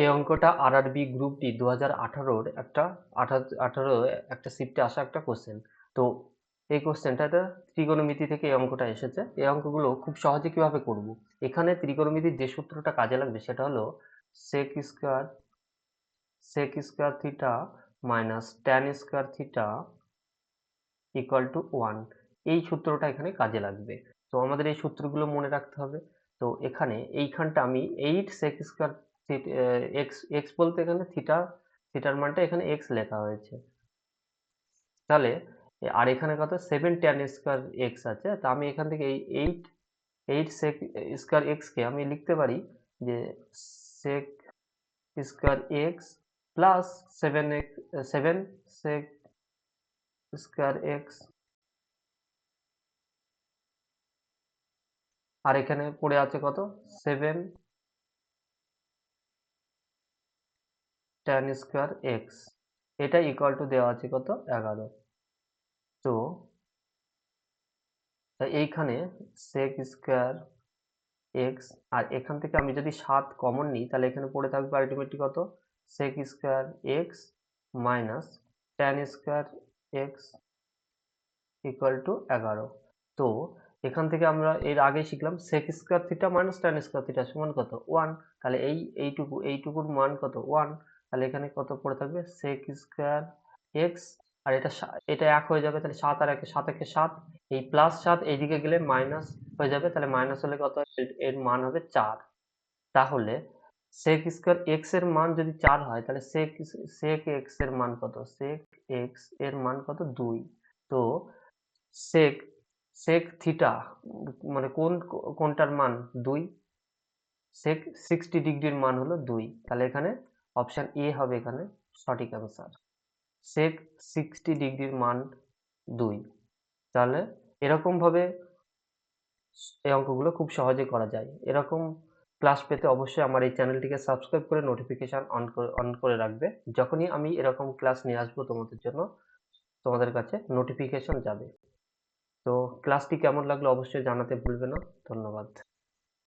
এই অঙ্কটা RRB group D দু হাজার আঠারোর একটা আঠারো একটা শিফটে আসা একটা কোশ্চেন তো এই কোশ্চেনটা এটা ত্রিকোণমিতি থেকে এই অঙ্কটা এসেছে। এই অঙ্কগুলো খুব সহজে কীভাবে করব? এখানে ত্রিকোণমিতির যে সূত্রটা কাজে লাগবে সেটা হলো sec square sec square theta minus tan square theta equal to one এই সূত্রটা এখানে কাজে লাগবে। তো আমাদের এই সূত্রগুলো মনে রাখতে হবে। তো এখানে এইখানটা আমি eight sec square x x বলতে এখানে থিটা থিটার মানটা এখানে এক্স লেখা হয়েছে। তাহলে, আর এখানে কত? সেভেন ট্যান স্কোয়ার এক্স আছে। তা আমি এখান থেকে এই এইট এইট সেক স্কোয়ার এক্সকে আমি লিখতে পারি যে sec square x plus seven x seven sec square x আর এখানে পড়ে আছে কত? সেভেন ট্যান স্কোয়ার এক্স এটা ইকুয়াল টু দেওয়া আছে কত? এগারো। তো এইখানে সেক স্কোয়ার এক্স আর এখান থেকে আমি যদি সাত কমন নিই, তাহলে এখানে পড়ে থাকবে আলটিমেটলি কত? Sec square x minus tan square x equal to এগারো। তো, এখান থেকে আমরা এর আগে শিখলাম sec square theta minus tan square theta সমান কত? ওয়ান তাহলে এই, এইটুকু, এইটুকুর মান কত? ওয়ান তাহলে এখানে কত পড়ে থাকবে? সেক স্কোয়ার এক্স আর এটা এটা এক হয়ে যাবে, তাহলে সাত আর একে সাত একে সাত। এই প্লাস সাত এইদিকে গেলে মাইনাস হয়ে যাবে, তাহলে মাইনাস হলে কত? এর মান হবে চার। তাহলে সেক স্কোয়ার এক্সের মান যদি চার হয়, তাহলে সেক সেক এক্সের মান কত? সেক এক্সের মান কত? দুই। তো সেক সেক থিটা মানে কোন, কোনটার মান? দুই। সেক সিক্সটি ডিগ্রির মান হলো দুই। তাহলে এখানে অপশন এ হবে এখানে, সঠিক অ্যান্সার সেক সিক্সটি ডিগ্রির মান দুই। তাহলে এরকমভাবে এই অঙ্কগুলো খুব সহজে করা যায়। এরকম ক্লাস পেতে অবশ্যই আমার এই চ্যানেলটিকে সাবস্ক্রাইব করে নোটিফিকেশান অন করে অন করে রাখবে। যখনই আমি এরকম ক্লাস নিয়ে আসব তোমাদের জন্য, তোমাদের কাছে নোটিফিকেশান যাবে। তো ক্লাসটি কেমন লাগল অবশ্যই জানাতে ভুলবে না। ধন্যবাদ।